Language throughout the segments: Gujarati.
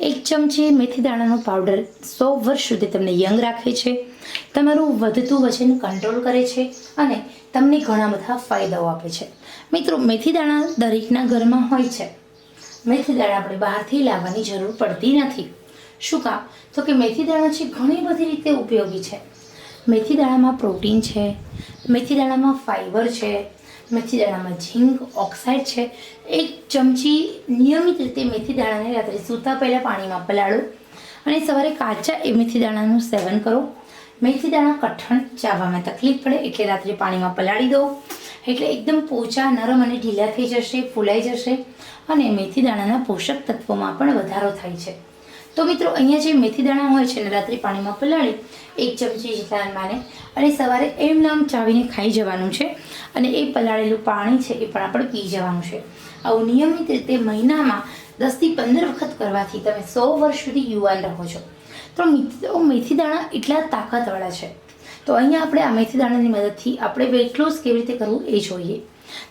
એક ચમચી મેથી દાણાનો પાવડર સો વર્ષ સુધી તમને યંગ રાખે છે. તમારું વધતું વજન કંટ્રોલ કરે છે અને તમને ઘણા બધા ફાયદાઓ આપે છે. મિત્રો, મેથી દાણા દરેકના ઘરમાં હોય છે. મેથી દાણા આપણે બહારથી લાવવાની જરૂર પડતી નથી. શું કામ? તો કે મેથી દાણા છે ઘણી બધી રીતે ઉપયોગી છે. મેથી દાણામાં પ્રોટીન છે, મેથી દાણામાં ફાઈબર છે મેથી દાણામાં ઝીંક, ઓક્સાઇડ છે. એક ચમચી નિયમિત રીતે મેથી દાણાને રાત્રે સૂતા પહેલાં પાણીમાં પલાળો અને સવારે કાચા એ મેથી દાણાનું સેવન કરો. મેથી દાણા કઠણ, ચાવવામાં તકલીફ પડે એટલે રાત્રે પાણીમાં પલાળી દો. એટલે એકદમ પોચા, નરમ અને ઢીલા થઈ જશે, ફૂલાઈ જશે અને મેથી દાણાના પોષક તત્વોમાં પણ વધારો થાય છે. તો મિત્રો, અહીંયા જે મેથી દાણા હોય છે ને, રાત્રે પાણીમાં પલાળી, એક ચમચી જેટલા માને અને સવારે એમ નામ ચાવીને ખાઈ જવાનું છે. અને એ પલાળેલું પાણી છે, એ પણ આપણે પી જવાનું છે. આવું નિયમિત રીતે મહિનામાં દસથી પંદર વખત કરવાથી તમે સો વર્ષ સુધી યુવાન રહો છો. તો મિત્રો, મેથી દાણા એટલા તાકાતવાળા છે. તો અહીંયા આપણે આ મેથી દાણાની મદદથી આપણે વેટ લોસ કેવી રીતે કરવું એ જોઈએ.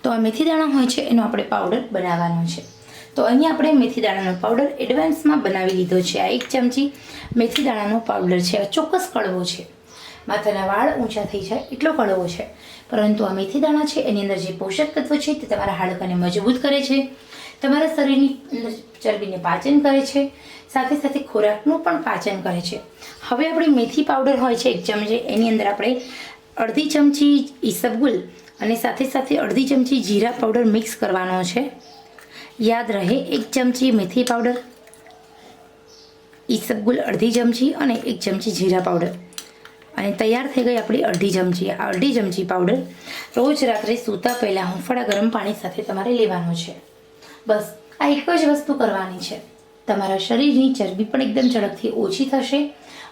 તો આ મેથી દાણા હોય છે, એનો આપણે પાવડર બનાવવાનો છે. તો અહીંયા આપણે મેથી દાણાનો પાવડર એડવાન્સમાં બનાવી લીધો છે. આ એક ચમચી મેથી દાણાનો પાવડર છે. ચોક્કસ કડવો છે. માથાના વાળ ઊંચા થઈ જાય એટલો કડવો છે. પરંતુ આ મેથી દાણા છે, એની અંદર જે પોષક તત્વો છે, તે તમારા હાડકાને મજબૂત કરે છે. તમારા શરીરની અંદર ચરબીને પાચન કરે છે. સાથે સાથે ખોરાકનું પણ પાચન કરે છે. હવે આપણે મેથી પાવડર હોય છે, એક ચમચી. એની અંદર આપણે અડધી ચમચી ઈસબગુલ અને સાથે સાથે અડધી ચમચી જીરા પાવડર મિક્સ કરવાનો છે. યાદ રહે એક ચમચી મેથી પાવડર ઈસબગુલ અડધી ચમચી અને એક ચમચી જીરા પાવડર. અને તૈયાર થઈ ગઈ આપણી અડધી ચમચી. આ અડધી ચમચી પાવડર રોજ રાત્રે સૂતા પહેલાં હુંફાળા ગરમ પાણી સાથે તમારે લેવાનો છે. બસ, આ એક જ વસ્તુ કરવાની છે. તમારા શરીરની ચરબી પણ એકદમ ઝડપથી ઓછી થશે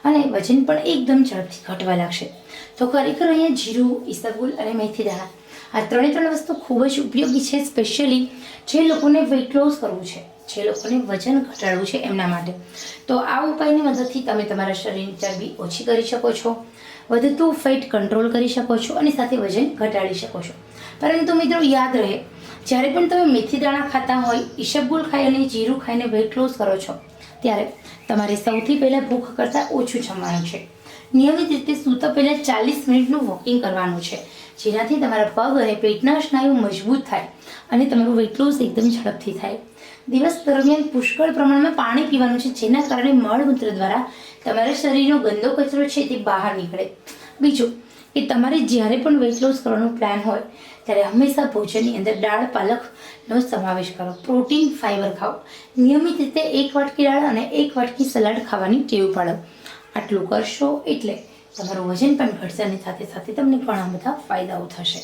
અને વજન પણ એકદમ ઝડપથી ઘટવા લાગશે. તો ખરેખર અહીંયા જીરું ઈસબગુલ અને મેથી દાણા આ ત્રણે ત્રણ વસ્તુ ખૂબ જ ઉપયોગી છે સ્પેશિયલી જે લોકોને વેઇટ લોસ કરવું છે, જે લોકોને વજન ઘટાડવું છે એમના માટે. તો આ ઉપાયની મદદથી તમે તમારા શરીરની ચરબી ઓછી કરી શકો છો વધતું ફેટ કંટ્રોલ કરી શકો છો અને સાથે વજન ઘટાડી શકો છો. પરંતુ મિત્રો યાદ રહે, જ્યારે પણ તમે મેથી દાણા ખાતા હોય ઈશબગુલ ખાઈ અને જીરું ખાઈને વેઇટ લોસ કરો છો, ત્યારે તમારે સૌથી પહેલાં ભૂખ કરતાં ઓછું જમવાનું છે. નિયમિત રીતે સૂતા પહેલાં ચાલીસ મિનિટનું વોકિંગ કરવાનું છે. જેનાથી તમારા પગ અને પેટના સ્નાયુ મજબૂત થાય અને તમારું વેટ લોસ એકદમ ઝડપથી થાય. દિવસ દરમિયાન પુષ્કળ પ્રમાણમાં પાણી પીવાનું છે, જેના કારણે મળમૂત્ર દ્વારા તમારા શરીરનો ગંદો કચરો છે તે બહાર નીકળે. બીજું કે તમારે જ્યારે પણ વેટ લોસ કરવાનો પ્લાન હોય, ત્યારે હંમેશા ભોજનની અંદર દાળ, પાલકનો સમાવેશ કરો. પ્રોટીન, ફાઈબર ખાઓ. નિયમિત રીતે એક વાટકી દાળ અને એક વાટકી સલાડ ખાવાની ટેવ પાડો. આટલું કરશો એટલે તમારું વજન પણ ઘટશે અને સાથે સાથે તમને ઘણા બધા ફાયદાઓ થશે.